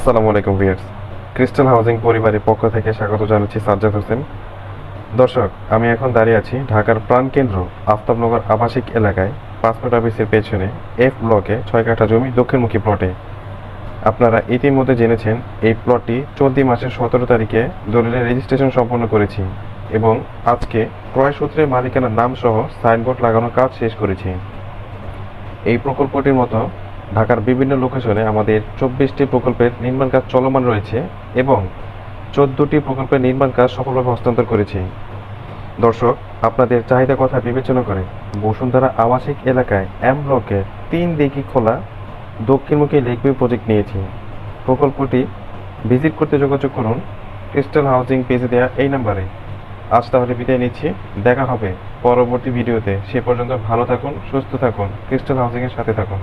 আসসালামু আলাইকুম viewers crystal housing পরিবারের পক্ষ থেকে স্বাগত জানাচ্ছি সাজ্জাদ হোসেন। দর্শক, আমি এখন দাঁড়িয়ে আছি ঢাকার প্রাণকেন্দ্র আফতাবনগর আবাসিক এলাকায় পাসপোর্ট অফিসের পেছনে এফ ব্লকে ছয় কাঠা জমি দক্ষিণমুখী প্লটে আপনারা ইতিমধ্যে জেনেছেন, এই প্লটটি চলতি মাসের সতেরো তারিখে দলিলের রেজিস্ট্রেশন সম্পন্ন করেছি এবং আজকে ক্রয় সূত্রে মালিকানার নাম সহ সাইনবোর্ড লাগানোর কাজ শেষ করেছি। এই প্রকল্পটির মতো ঢাকার বিভিন্ন লোকেশনে আমাদের চব্বিশটি প্রকল্পের নির্মাণ কাজ চলমান রয়েছে এবং চোদ্দটি প্রকল্পের নির্মাণ কাজ সফলভাবে হস্তান্তর করেছি। দর্শক, আপনাদের চাহিদা কথা বিবেচনা করে বসুন্ধরা আবাসিক এলাকায় এম ব্লকে তিন দিঘি খোলা দক্ষিণমুখী লেকভিউ প্রজেক্ট নিয়েছি। প্রকল্পটি ভিজিট করতে যোগাযোগ করুন। ক্রিস্টাল হাউজিং পেজে দেওয়া এই নাম্বারে। আজ তাহলে বিদায় নিচ্ছি। দেখা হবে পরবর্তী ভিডিওতে। সে পর্যন্ত ভালো থাকুন, সুস্থ থাকুন। ক্রিস্টাল হাউজিংয়ের সাথে থাকুন।